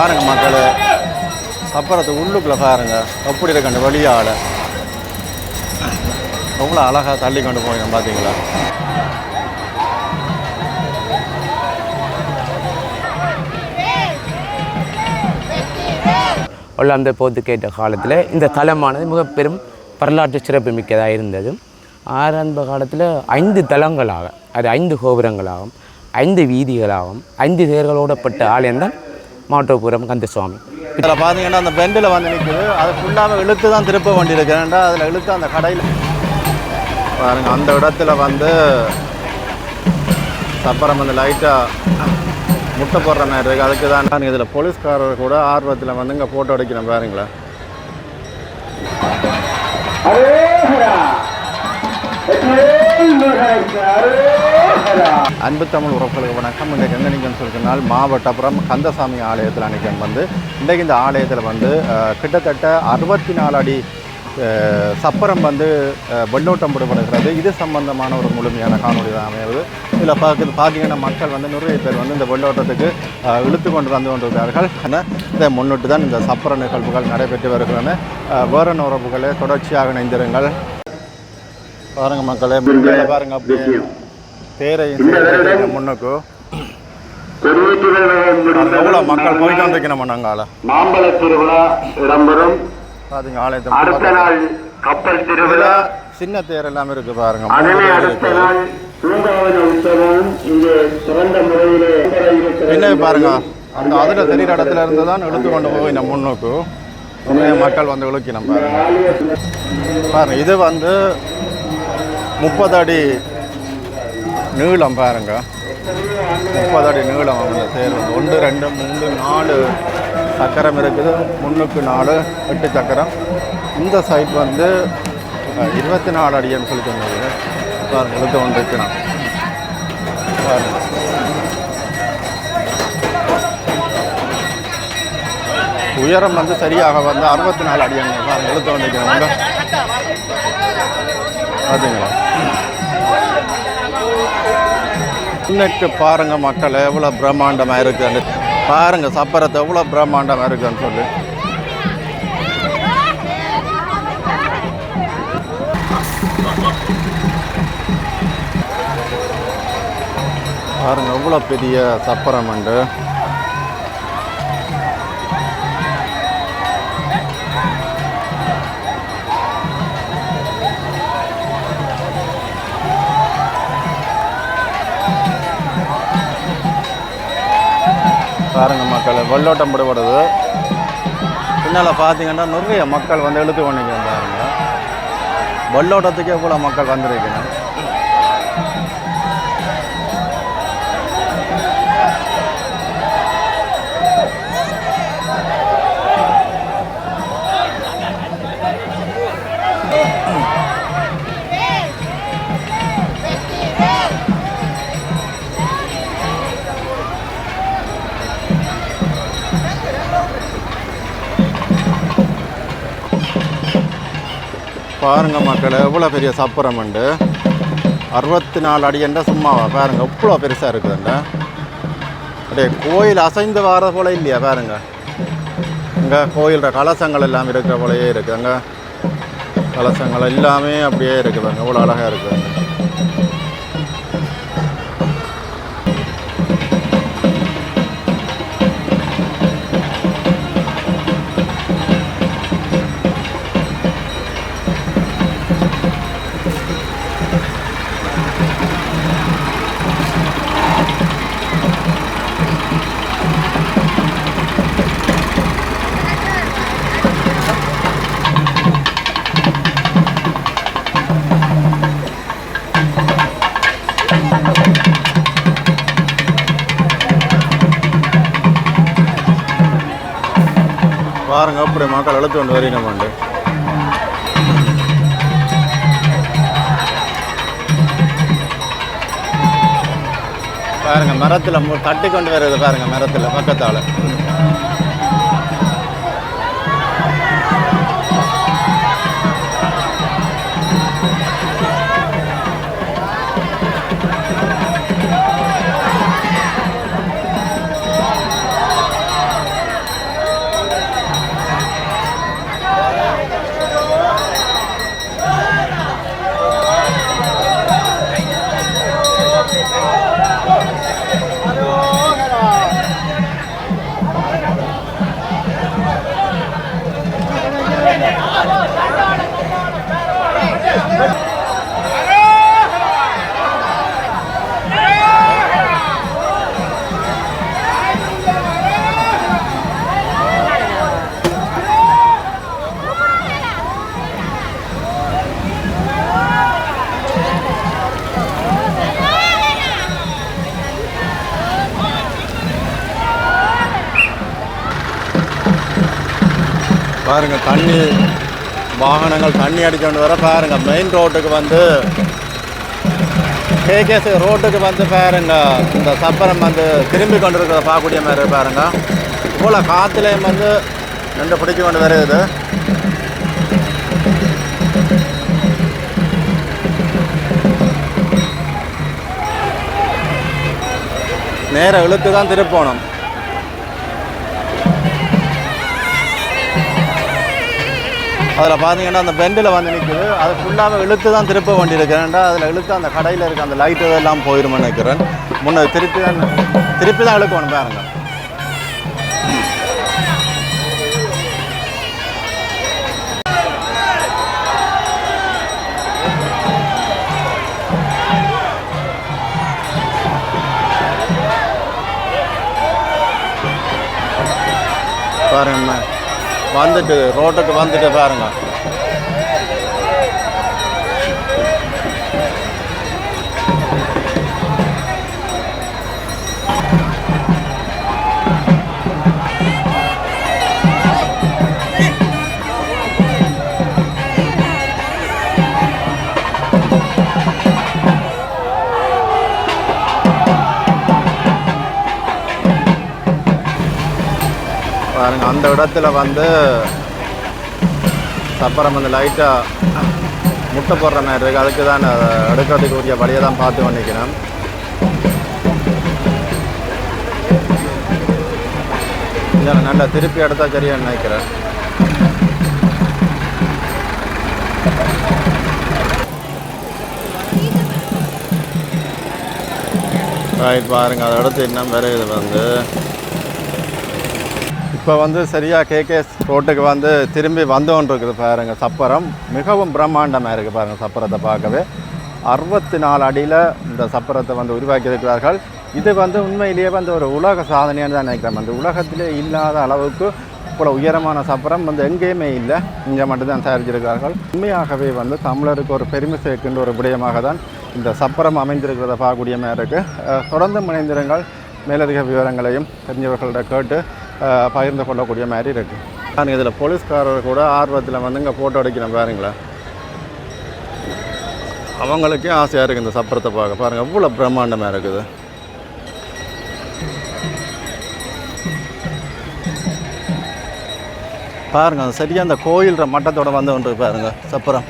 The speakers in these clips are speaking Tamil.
பாருங்க மக்கள். அப்புறத்து உள்ளுக்குள்ள பாருங்க. அப்படி இருக்கு அந்த வெளியால் எவ்வளோ அழகாக தள்ளி கொண்டு போயிடும் பார்த்தீங்களா ஒல்லாந்த போத்து கேட்ட காலத்தில் இந்த தலமானது மிக பெரும் வரலாற்று சிறப்பு மிக்கதாக இருந்தது. ஆரம்ப காலத்தில் ஐந்து தலங்களாக அது ஐந்து கோபுரங்களாகும் ஐந்து வீதிகளாகும் ஐந்து தேர்களோடப்பட்ட ஆலயம் தான் மாவட்டபுரம் கந்தசுவாமி. இதில் பார்த்தீங்கன்னா அந்த பெண்டில் வந்து நிற்குது. அது ஃபுல்லாக இழுத்து தான் திருப்ப வேண்டி இருக்கிறேன்டா அதில் இழுத்து அந்த கடையில். பாருங்க அந்த இடத்துல வந்து சப்பரம் வந்து லைட்டாக முட்டை போடுற மாதிரி இருக்குது அதுக்கு தான் இதில் போலீஸ்காரர் கூட ஆர்வத்தில் வந்து இங்கே ஃபோட்டோ எடுக்கிறேன் பாருங்களேன். அன்பு தமிழ் உறவுகளுக்கு வணக்கம். இன்றைக்கு எங்கே நிற்கன்னு சொல்லினால் மாவட்டப்புறம் கந்தசாமி ஆலயத்தில் நிற்கன் வந்து இன்றைக்கு இந்த ஆலயத்தில் வந்து கிட்டத்தட்ட அறுபத்தி நாலு அடி சப்பரம் வந்து வெள்ளோட்டம் விடப்படுகிறது இது சம்பந்தமான ஒரு முழுமையான காணொலி தான் அமைவது. இதில் பார்க்க பார்த்தீங்கன்னா மக்கள் வந்து நிறைய பேர் வந்து இந்த வெள்ளோட்டத்துக்கு இழுத்து கொண்டு வந்து கொண்டிருக்கிறார்கள். ஆனால் இதை முன்னிட்டு தான் இந்த சப்பர நிகழ்வுகள் நடைபெற்று வருகின்றன. வேற உறவுகளை தொடர்ச்சியாக இணைந்திருங்கள். பாருங்க மக்களே முன்னால பாருங்க அப்படியே. தேரையும் முன்னுக்கு. எவ்வளோ மக்கள் போயிட்டு வந்திருக்கணும் நாங்கால மாம்பழ திருவிழா இடம்பெறும். பாத்தீங்க ஆலயத்தை அடுத்த. நாள் கப்பல் திருவிழா. சின்ன தேர் எல்லாம் இருக்கு பாருங்க. என்ன பாருங்க அந்த அதுல தெரியுற இடத்துல இருந்து தான் இழுத்து கொண்டு போய் நம்ம முன்னுக்கு மக்கள் வந்து இழுக்கணும் பாருங்க. பாருங்க இது வந்து முப்பது அடி நீளம் பாருங்க. முப்பது அடி நீளம் அந்த தேர் வந்து ஒன்று ரெண்டு மூணு நாலு சக்கரம் இருக்குது. முன்னுக்கு நாலு எட்டு சக்கரம். இந்த சைட் வந்து இருபத்தி நாலு அடின்னு சொல்லி சொன்னது பாருங்க இழுத்து கொண்டு பாருங்க. உயரம் வந்து சரியாக வந்து அறுபத்தி நாலு அடியாங்க பாருங்க எழுத்து வந்திருக்கிறாங்க பார்த்தீங்களா இன்னைக்கு பாருங்க மக்கள் எவ்வளோ பிரம்மாண்டமாக இருக்குன்னு. பாருங்க சப்பரத்தை எவ்வளோ பிரம்மாண்டமாக இருக்குன்னு சொல்லி. பாருங்க எவ்வளோ பெரிய சப்பரம் உண்டு. பாருங்க மக்கள் வெள்ளோட்டம் விடுபடுது. பின்னால் பார்த்தீங்கன்னா நிறைய மக்கள் வந்து எழுத்து பண்ணிக்கிறேன் பாருங்க வெள்ளோட்டத்துக்கே கூட மக்கள் வந்திருக்கணும் பாருங்க மக்கள் எவ்வளோ பெரிய சப்புரம்ண்டு அறுபத்தி நாலு அடி என்ற சும்மாவா பாருங்கள் எவ்வளோ பெருசாக இருக்குதுண்ட அப்படியே கோயில் அசைந்து வர போல இல்லையா பாருங்க. இங்கே கோயிலில் கலசங்கள் எல்லாம் இருக்கிற போலயே இருக்குது அங்கே கலசங்கள் எல்லாமே அப்படியே இருக்குது பாருங்க எவ்வளோ அழகாக இருக்குது பாருங்க அப்படி மக்கள் அழுத்து கொண்டு வரீங்க பாருங்க. மரத்தில் தட்டி கொண்டு வருது பாருங்க மரத்தில் பக்கத்தால். பாருங்க தண்ணி வாகனங்கள் தண்ணி அடிச்சுட்டு வர பாருங்க மெயின் ரோட்டுக்கு வந்து கேகேசி ரோட்டுக்கு வந்து பாருங்க இந்த சப்பரம் வந்து திரும்பி கொண்டு இருக்கிறத பார்க்கக்கூடிய மாதிரி பாருங்க. இவ்வளோ காற்றுலையும் வந்து நின்று பிடிச்சி கொண்டு வருது. நேர இழுத்து தான் திருப்போணும் அதில் பார்த்தீங்கன்னா அந்த பெண்டில் வந்து நிற்குது அது ஃபுல்லாகவே இழுத்து தான் திருப்ப வேண்டியிருக்கிறேன்டா அதில் இழுத்து அந்த கடையில் இருக்க அந்த லைட்டு இதெல்லாம் போயிருமென்னு நினைக்கிறேன். முன்ன திருப்பி தான் திருப்பி தான் இழுக்கணும் பாருங்க. பாருங்க வந்துட்டு ரோட்டுக்கு வந்துட்டு பாருங்க. பாருங்க அந்த இடத்துல வந்து சப்பரம் வந்து லைட்டாக முட்டை போடுற மாதிரி இருக்குது அதுக்கு தான் அதை எடுக்கிறதுக்கு உரிய வழியை தான் பார்த்து பண்ணிக்கிறேன் இல்லை நல்லா திருப்பி எடுத்தா சரியாக நினைக்கிறேன். ரைட் பாருங்கள் அதை அடுத்து இன்னும் வேறு இது வந்து இப்போ வந்து சரியாக கேகேஎஸ் ரோட்டுக்கு வந்து திரும்பி வந்தோன்னு இருக்குது பாருங்கள் சப்பரம். மிகவும் பிரம்மாண்டமாக இருக்குது பாருங்கள் சப்பரத்தை பார்க்கவே. அறுபத்தி நாலு அடியில் இந்த சப்பரத்தை வந்து உருவாக்கியிருக்கிறார்கள். இது வந்து உண்மையிலேயே வந்து ஒரு உலக சாதனைன்னு தான் நினைக்கிறேன். அந்த உலகத்திலே இல்லாத அளவுக்கு இவ்வளோ உயரமான சப்பரம் வந்து எங்கேயுமே இல்லை. இங்கே மட்டும்தான் தயாரிச்சிருக்கிறார்கள் உண்மையாகவே வந்து தமிழருக்கு ஒரு பெருமை சேர்க்கின்ற ஒரு விடயமாக தான் இந்த சப்பரம் அமைந்திருக்கிறத பார்க்கக்கூடிய மாதிரி இருக்குது தொடர்ந்து முனைந்திருங்கள் மேலதிக விவரங்களையும் தெரிஞ்சவர்கள்ட்ட கேட்டு பகிர்ந்து கொள்ளக்கூடிய மாதிரி இருக்குது நான் இதில் போலீஸ்காரர் கூட ஆர்வத்தில் வந்து இங்கே ஃபோட்டோ எடுக்கிறேன் பாருங்களேன். அவங்களுக்கே ஆசையாக இருக்குது இந்த சப்பரத்தை பார்க்க. பாருங்கள் எவ்வளோ பிரம்மாண்டமாக இருக்குது. பாருங்கள் சரியாக அந்த கோயில்ற மட்டத்தோட வந்து ஒன்று பாருங்கள் சப்பரம்.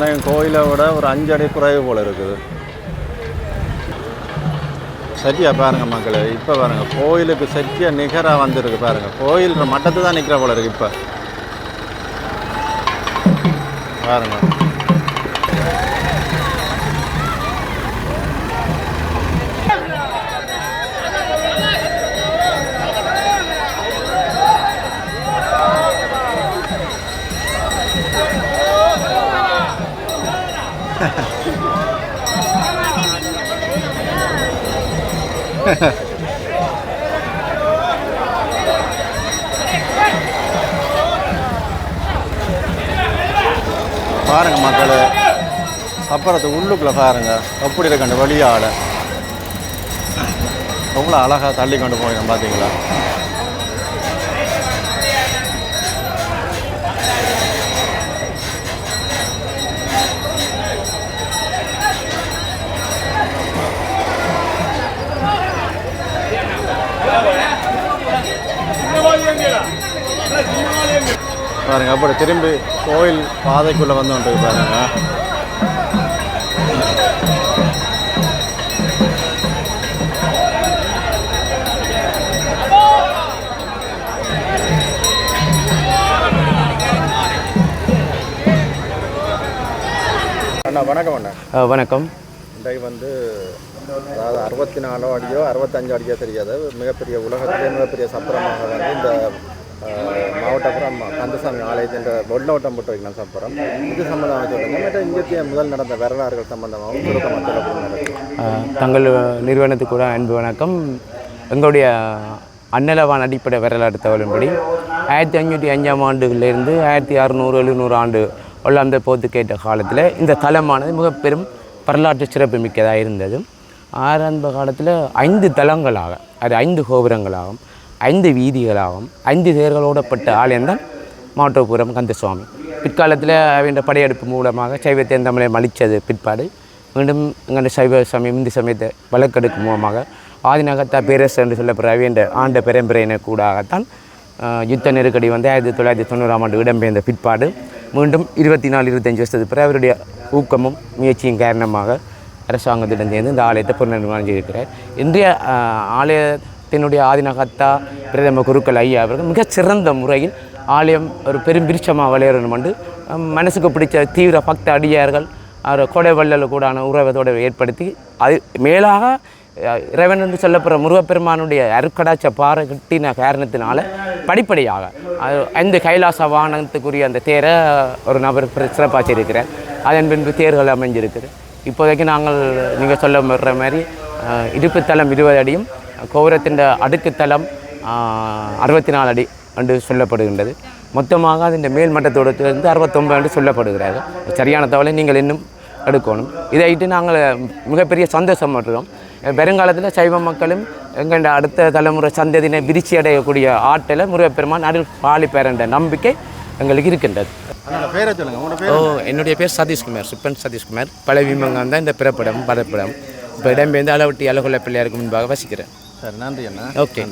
ஆனால் என் கோயிலை விட ஒரு அஞ்சு அடி குறைவு போல் இருக்குது. சரியா பாருங்கள் மக்களே இப்போ பாருங்கள் கோயிலுக்கு சரியா நிகராக வந்திருக்கு பாருங்கள் கோயில் மட்டத்து தான் நிற்கிற போல இருக்குது இப்போ. பாருங்கள் பாருங்க மக்கள் அப்புறத்து உள்ளுக்குள்ளே பாருங்க. எப்படி இருக்கு அந்த வழியால எவ்வளோ அழகாக தள்ளி கொண்டு போயிடும் பார்த்தீங்களா பாருங்க. அப்படி திரும்பி கோயில் பாதைக்குள்ளே வந்து வந்துருக்கு பாருங்க. அண்ணா வணக்கம் அண்ணா. வணக்கம். இன்றைக்கு வந்து அதாவது அறுபத்தி நாலோ அடியோ அறுபத்தஞ்சு அடியோ தெரியாது. மிகப்பெரிய உலகத்திலே மிகப்பெரிய சப்பரமாக வந்து இந்த மாவட்டப்புறம் கந்தசாமி ஆலயத்தின் வெள்ளோட்டம் போட்டு வைக்கணும் சப்பரம் இது சம்பந்தமாக சொல்லுங்கள் மற்ற இந்திய முதல் நடந்த வரலாறுகள் சம்பந்தமாகவும் தங்கள் நிறுவனத்துக்கு கூட அன்பு வணக்கம். எங்களுடைய அன்னலவான் அடிப்படை வரலாறு தகவலின்படி ஆயிரத்தி அஞ்சூற்றி அஞ்சாம் ஆண்டுகளிலிருந்து ஆயிரத்தி அறுநூறு எழுநூறு ஆண்டு உள்ள அந்த போத்து கேட்ட காலத்தில் இந்த தலமானது மிக பெரும் வரலாற்று சிறப்பு மிக்கதாக இருந்தது. ஆரம்ப காலத்தில் ஐந்து தலங்களாக அது ஐந்து கோபுரங்களாகும். ஐந்து வீதிகளாகும். ஐந்து தேர்களோடப்பட்ட ஆலயம்தான் மாவட்டபுரம் கந்தசுவாமி. பிற்காலத்தில் அவன் படையெடுப்பு மூலமாக சைவத்தை தமிழை மலித்தது பிற்பாடு. மீண்டும் எங்கள் சைவ சமயம் இந்து சமயத்தை வழக்கெடுக்கும் மூலமாக ஆதிநகத்தா பேரரசு என்று சொல்லப்படுற அவையண்ட ஆண்ட பெரம்பரையினர் கூடாகத்தான் யுத்த நெருக்கடி வந்து ஆயிரத்தி தொள்ளாயிரத்தி தொண்ணூறாம் ஆண்டு இடம்பெயர்ந்த பிற்பாடு. மீண்டும் இருபத்தி நாலு இருபத்தஞ்சு வருஷத்துக்கு பிறகு அவருடைய ஊக்கமும் முயற்சியும் காரணமாக அரசாங்கத்திடம் சேர்ந்து இந்த ஆலயத்தை புனர்நிர்மாணம் செய்திருக்கிறார். இன்றைய ஆலய தன்னுடைய ஆதினகத்தா பிரதம குருக்கள் ஐயா அவர்கள் மிகச்சிறந்த முறையில் ஆலயம் ஒரு பெரும் விருட்சமாக வளையணும் என்று மனசுக்கு பிடிச்ச தீவிர பக்த அடியார்கள் அவர் கொடை வள்ளல் கூடான உறவத்தோடு ஏற்படுத்தி அது மேலாக இறைவன் என்று சொல்லப்படுற முருகப்பெருமானுடைய அருக்கடாச்ச பாறை கிட்டின காரணத்தினால படிப்படியாக அந்த கைலாச வாகனத்துக்குரிய அந்த தேரை ஒரு நபர் சிறப்பாக இருக்கிறார் அதன் பின்பு தேர்கள் அமைஞ்சிருக்குது. இப்போதைக்கு நாங்கள் நீங்கள் சொல்ல வர்ற மாதிரி அஹ், தளம் இருபது அடியும் கோபுரத்தின் அடுக்குத்தலம் அறுபத்தி நாலு அடி என்று சொல்லப்படுகின்றது. மொத்தமாக அதின் மேல் மட்டத்தோடு இருந்து அறுபத்தொம்பது என்று சொல்லப்படுகிறார்கள். சரியான தகவலை நீங்கள் இன்னும் எடுக்கணும். இதையிட்டு நாங்கள் மிகப்பெரிய சந்தோஷம் பட்டுறோம் வருங்காலத்தில் சைவ மக்களும் எங்கள் அடுத்த தலைமுறை சந்ததியினை விரிச்சி அடையக்கூடிய ஆற்றலை முருகப்பெருமான் அருள் பாலிப்பேர் என்ற நம்பிக்கை எங்களுக்கு இருக்கின்றது. ஓ என்னுடைய பேர் சதீஷ்குமார் சுப்பன் சதீஷ்குமார். பல விமங்கம் தான் இந்த பிறப்பிடம் படப்பிடம் இப்போ இடம்பெயர்ந்து அளவட்டி அழகுள்ள பிள்ளையாருக்கு முன்பாக வசிக்கிறேன். சரி நன்றி அண்ணா. ஓகே.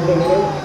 நேர்ந்தவர்கள் அதை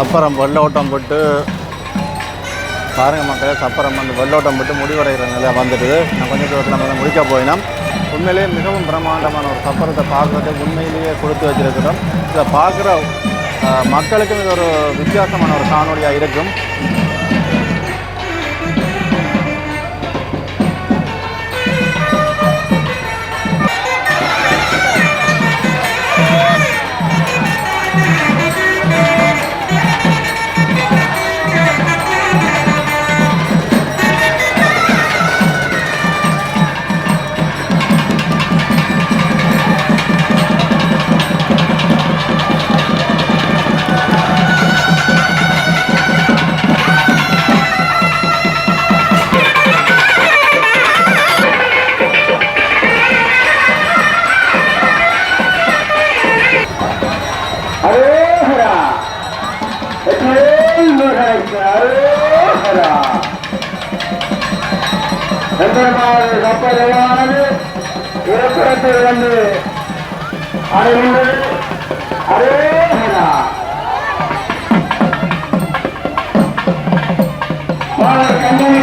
சப்பரம் வெள்ளோட்டம் போட்டு பாருங்கள் மக்களே சப்பரம் வந்து வெள்ளோட்டம் போட்டு முடிவடைகிற நிலை வந்துடுது. நான் கொஞ்சம் தூரத்தில் நம்ம முடிக்க போயினோம். உண்மையிலேயே மிகவும் பிரம்மாண்டமான ஒரு சப்பரத்தை பார்க்குறதை உண்மையிலேயே கொடுத்து வச்சிருக்கிறோம். இதை பார்க்குற மக்களுக்கும் இது ஒரு வித்தியாசமான ஒரு காணொலியாக இருக்கும். எம்பெருமாள் கப்பலானது இருப்பிடத்தில் வந்து அடைகின்றது. அதே பாலர் கம்பெனிக்கு